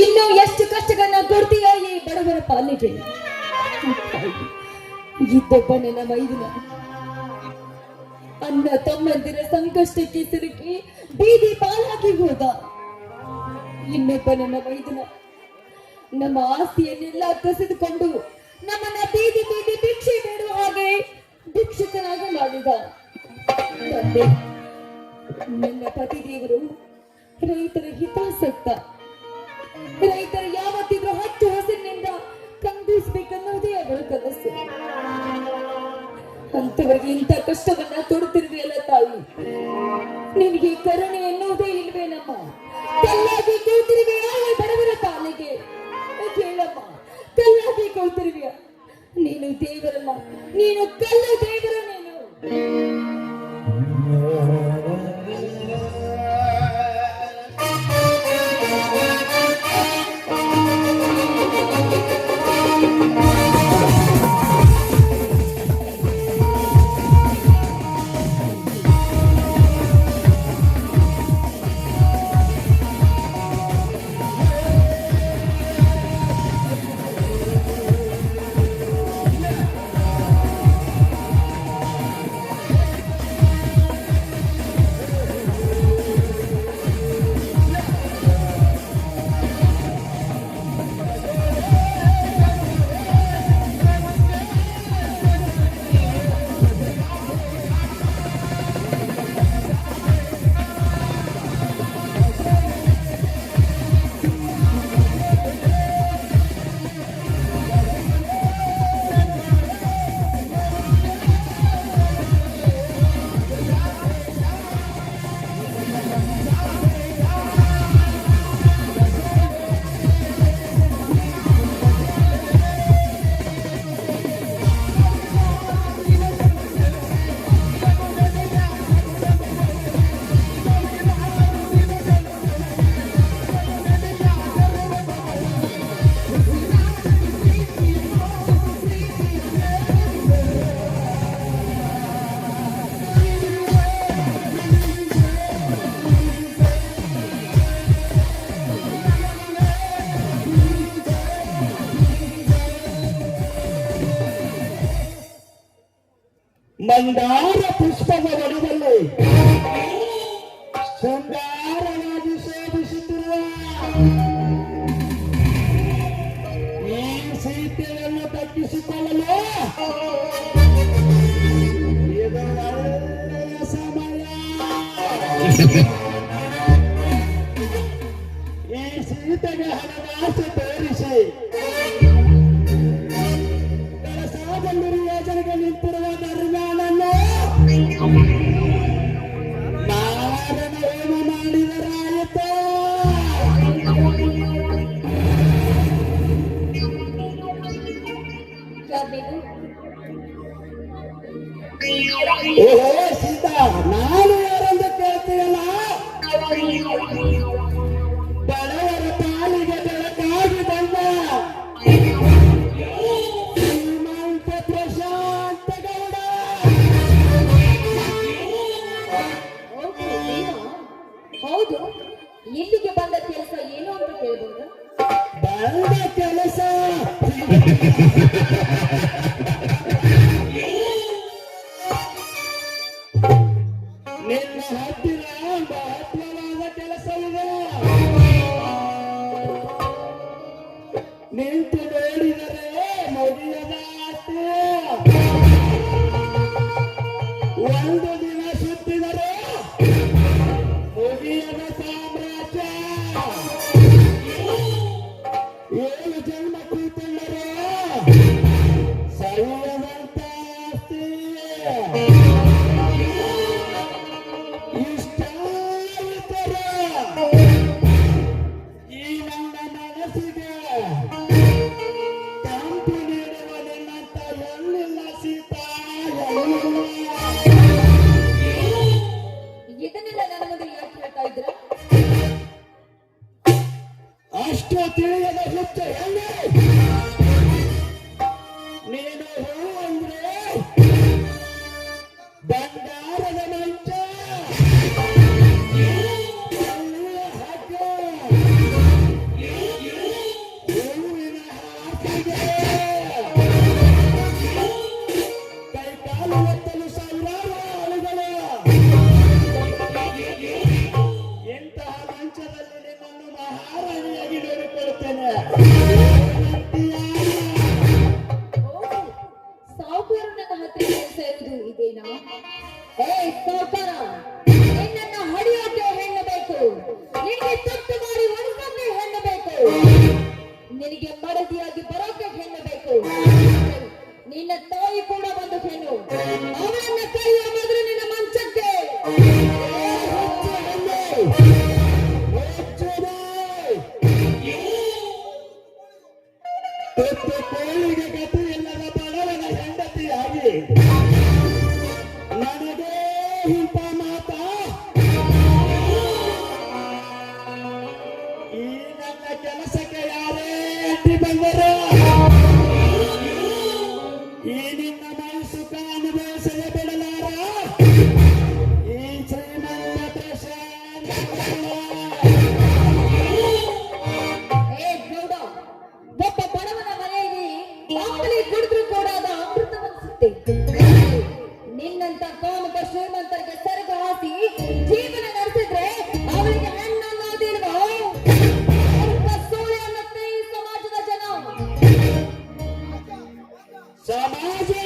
ಇನ್ನು ಎಷ್ಟು ಕಷ್ಟಗಳನ್ನ ಕೊಡ್ತೀಯ ಈ ಬಡವರ ಪಾಲಿಗೆ. ಇದ್ದೊಬ್ಬ ನನ್ನ ಮೈದುನ ಅನ್ನ ತಮ್ಮಂದಿರ ಸಂಕಷ್ಟಕ್ಕೆ ಸಿಲುಕಿ ಬೀದಿ ಪಾಲಾಗಿ ಹೋದ. ಇನ್ನೊಬ್ಬ ನನ್ನ ಮೈದುನ ನಮ್ಮ ಆಸ್ತಿಯನ್ನೆಲ್ಲ ಕಸಿದುಕೊಂಡು ನಮ್ಮನ್ನ ಬೀದಿ ಬೀದಿ ಭಿಕ್ಷೆ ಬೇಡುವ ಹಾಗೆ ಭಿಕ್ಷುಕನಾಗ ಮಾಡಿದ. ನನ್ನ ಪತಿದೇವರು ರೈತರ ಹಿತಾಸಕ್ತ. ರೈತರ ಯಾವತ್ತಿದ್ರು ಹಚ್ಚು ಹಸಿರಿನಿಂದ ಕಂಗಿಸ್ಬೇಕನ್ನೋದೇ ಅವರ ಕನಸು. ಅಂತವರಿಗೆ ಇಂಥ ಕಷ್ಟವನ್ನ ತೊಡುತ್ತಿರುವೆಯಲ್ಲ ತಾಯಿ? ನಿನಗೆ ಕರುಣೆ ಎನ್ನುವುದೇ ಇಲ್ವೇನಮ್ಮ ಕಲ್ಲಾಗಿ ಕೂತಿರುವೆಯ ಈ ಬಡವರ ಪಾಲಿಗೆ. ಕೇಳಮ್ಮ ಕಲ್ಲಾಗಿ ಕೂತಿರುವೆಯ ನೀನು ದೇವರಮ್ಮ, ನೀನು ಕಲ್ಲು ದೇವರು ನೀನು. ಮಂದಾರ ಪುಷ್ಪದ ವಡಿದಲ್ಲಿ ಶೃಂಗಾರವಾಗಿ ಶೋಭಿಸುತ್ತಿರುವ ಈ ಸೀತೆಯನ್ನು ದಕ್ಕಿಸಿಕೊಳ್ಳಲು ಇದು ಒಳ್ಳೆಯ ಸಮಯ. ಈ ಸೀತೆಗೆ ಹಣದಾಸೆ ತೋರಿಸಿ. É, ನನ್ನ ಕೆಲಸಕ್ಕೆ ಯಾರೇ ಎಂಟ್ರಿ ಬಂದರು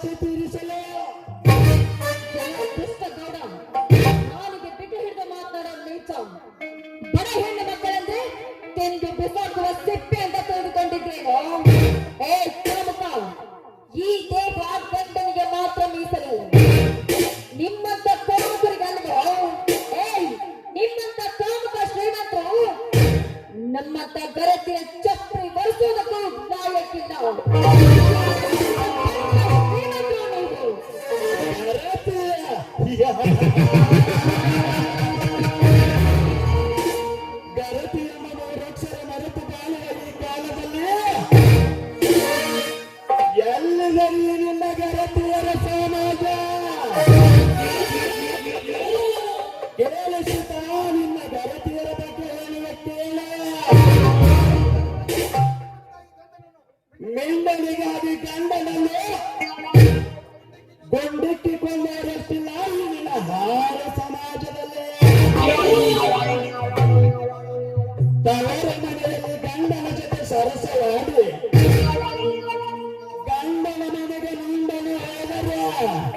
তিরিশে more.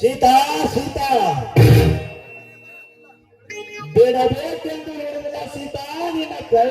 ಸೀತಾ ಸೀತಾ. ಬೇಡಬೇಕೆಂದು ಹೇಳಿದ ಸೀತಾ ನಿನ್ನ ಕೈ.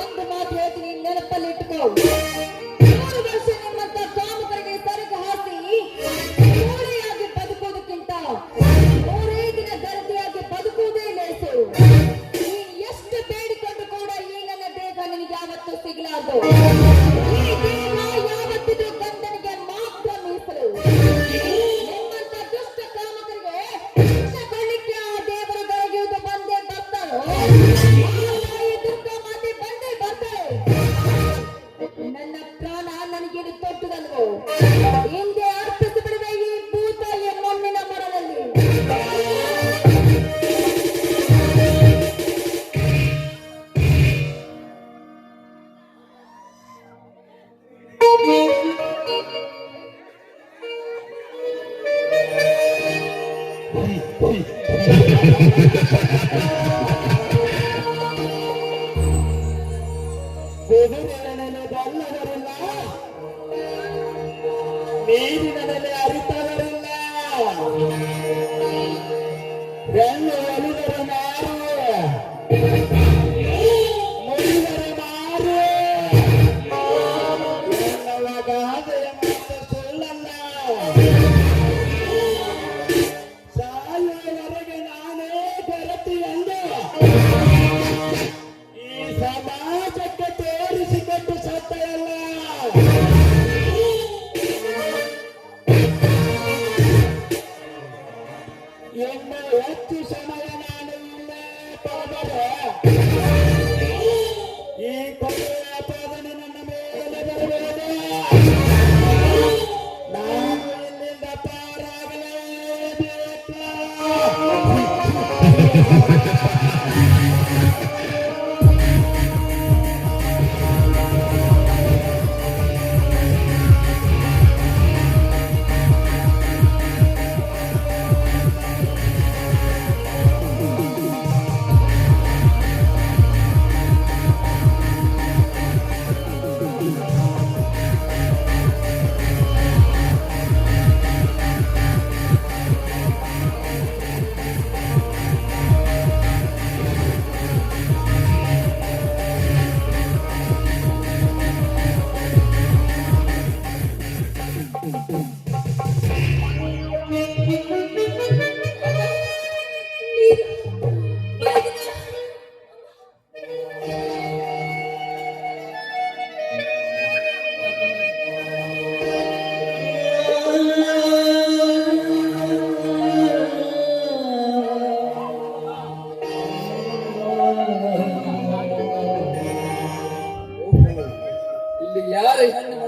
ಒಂದು ಮಾತು ಹೇಳ್ತೀನಿ ನೆನಪಲ್ಲಿ ಇಟ್ಕೋ. ನನಗೇನು ದೊಡ್ಡದಲ್ವೋ ಏನ್ 人民。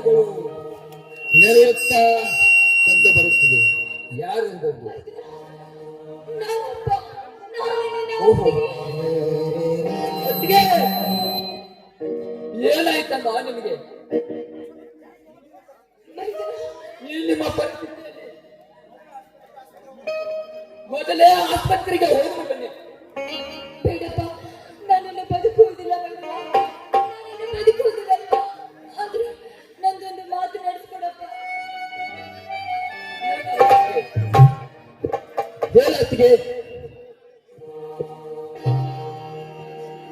ಮಾತುಗಳು ನೆರೆಯುತ್ತಾ ಅಂತ ಬರುತ್ತಿದೆ. ಯಾರೆಂದದ್ದು? ಏನಾಯ್ತಮ್ಮ ನಿಮಗೆ? ನಿಮ್ಮ ಪರಿಸ್ಥಿತಿ ಮೊದಲೇ ಆಸ್ಪತ್ರೆಗೆ ಹೋಗಿ দিদিরা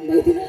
দিদিরা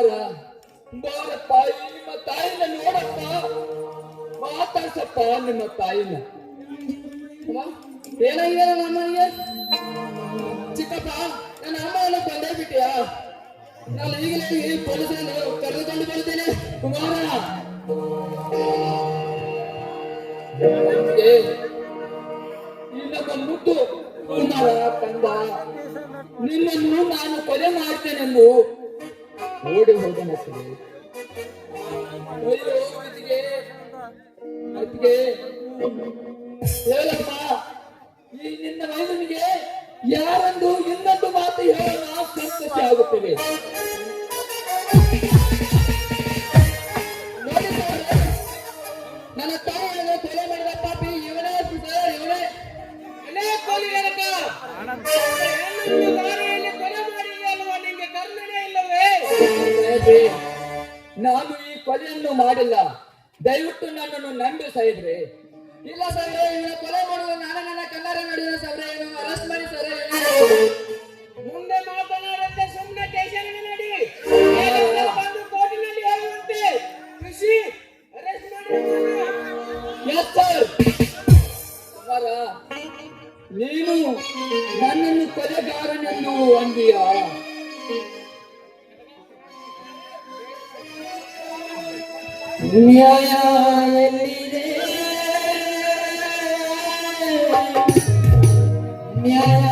ಬಾರ ಬಾರಪ್ಪ ನಿಮ್ಮ ತಾಯಿನ ನೋಡಪ್ಪ. ಮಾತಾಡ್ಸಪ್ಪ ನಿಮ್ಮ ತಾಯಿನ. ಏನಾಗಿದೆ ನನ್ನ ಅಮ್ಮನಿಗೆ ಚಿಕ್ಕಪ್ಪ, ನನ್ನ ಅಮ್ಮನ ಬಂದೇ ಬಿಟ್ಟಿಯಾ ನಾನು ಈಗಲೇ ಈ ಪೊಲೀಸರನ್ನು ಕರೆದುಕೊಂಡು ಬರ್ತೇನೆ ಕುಮಾರ. ನಮ್ಮ ಮುದ್ದು ಕುಮಾರ ಕಂದ. ನಿನ್ನನ್ನು ನಾನು ಕೊಲೆ ಮಾಡ್ತೇನೆಂದು ಓಡಿ ಅತ್ತಿಗೆ ಅತ್ತಿಗೆ ಹೇಳಪ್ಪ, ಈ ಯಾರೊಂದು ಇನ್ನೊಂದು ಮಾತು ಹೇಳೋಣ ಸಂತೋಷ ಆಗುತ್ತದೆ. ನನ್ನ ತಾಯಿಯನ್ನು ಕೊಲೆ ಮಾಡಿದ ಪಾಪಿ, ಇವನೇ ಸುಧಾರ, ಇವನೇ ಅನೇಕ ಕೊಲೆ ಸಾಹೇಬ್ರೆ, ನಾನು ಈ ಕೊಲೆಯನ್ನು ಮಾಡಿಲ್ಲ. ದಯವಿಟ್ಟು ನನ್ನನ್ನು ನಂಬಿ ಸಾಹೇಬ್ರೆ ಇಲ್ಲ ಸಾಹೇಬ್ರೆ ಇವನ ಕೊಲೆ ಮಾಡುವ ನಾನು ನನ್ನ ಕನ್ನಡ ನೋಡಿದ ಸಾಹೇಬ್ರೆ. ಇವನು ಅರೆಸ್ಟ್ ಮಾಡಿ ಮುಂದೆ ಮಾತನಾಡಂತೆ ಸುಮ್ಮನೆ ಸ್ಟೇಷನ್ಗೆ ನಡಿ. ಬಂದು ಕೋಟಿನಲ್ಲಿ ಹೇಳುವಂತೆ ಕೃಷಿ ಅರೆಸ್ಟ್ ಮಾಡಿ. ನೀನು ನನ್ನನ್ನು ಕೊಲೆಗಾರನನ್ನು ಅಂದೀಯ? ನ್ಯಾಯ ಎಲ್ಲಿದೆ ನ್ಯಾಯ